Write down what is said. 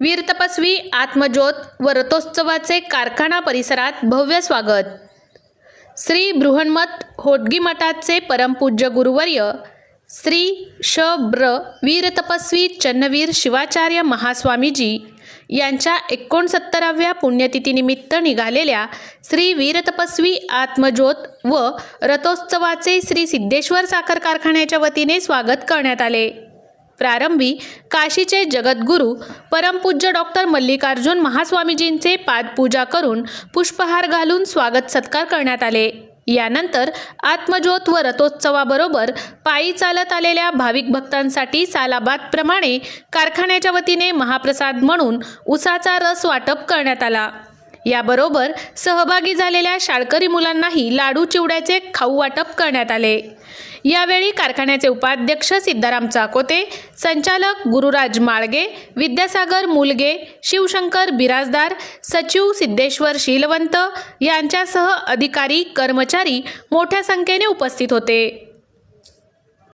वीर तपस्वी आत्मज्योत व रथोत्सवाचे कारखाना परिसरात भव्य स्वागत. श्री बृहन्मत होटगी मठाचे परमपूज्य गुरुवर्य श्री श ब्र वीर तपस्वी चन्नवीर शिवाचार्य महास्वामीजी यांच्या एकोणसत्तराव्या पुण्यतिथीनिमित्त निघालेल्या श्री वीरतपस्वी आत्मज्योत व रथोत्सवाचे श्री सिद्धेश्वर साखर कारखान्याच्या वतीने स्वागत करण्यात आले. प्रारंभी काशीचे जगद्गुरू परमपूज्य डॉक्टर मल्लिकार्जुन महास्वामीजींचे पादपूजा करून पुष्पहार घालून स्वागत सत्कार करण्यात आले. यानंतर आत्मज्योत व रथोत्सवाबरोबर पायी चालत आलेल्या भाविक भक्तांसाठी सालाबादप्रमाणे कारखान्याच्या वतीने महाप्रसाद म्हणून उसाचा रस वाटप करण्यात आला. याबरोबर सहभागी झालेल्या शाळकरी मुलांनाही लाडू चिवड्याचे खाऊ वाटप करण्यात आले. यावेळी कारखान्याचे उपाध्यक्ष सिद्धाराम चाकोते संचालक गुरुराज माळगे विद्यासागर मुलगे शिवशंकर बिराजदार सचिव सिद्धेश्वर शीलवंत यांच्यासह अधिकारी कर्मचारी मोठ्या संख्येने उपस्थित होते.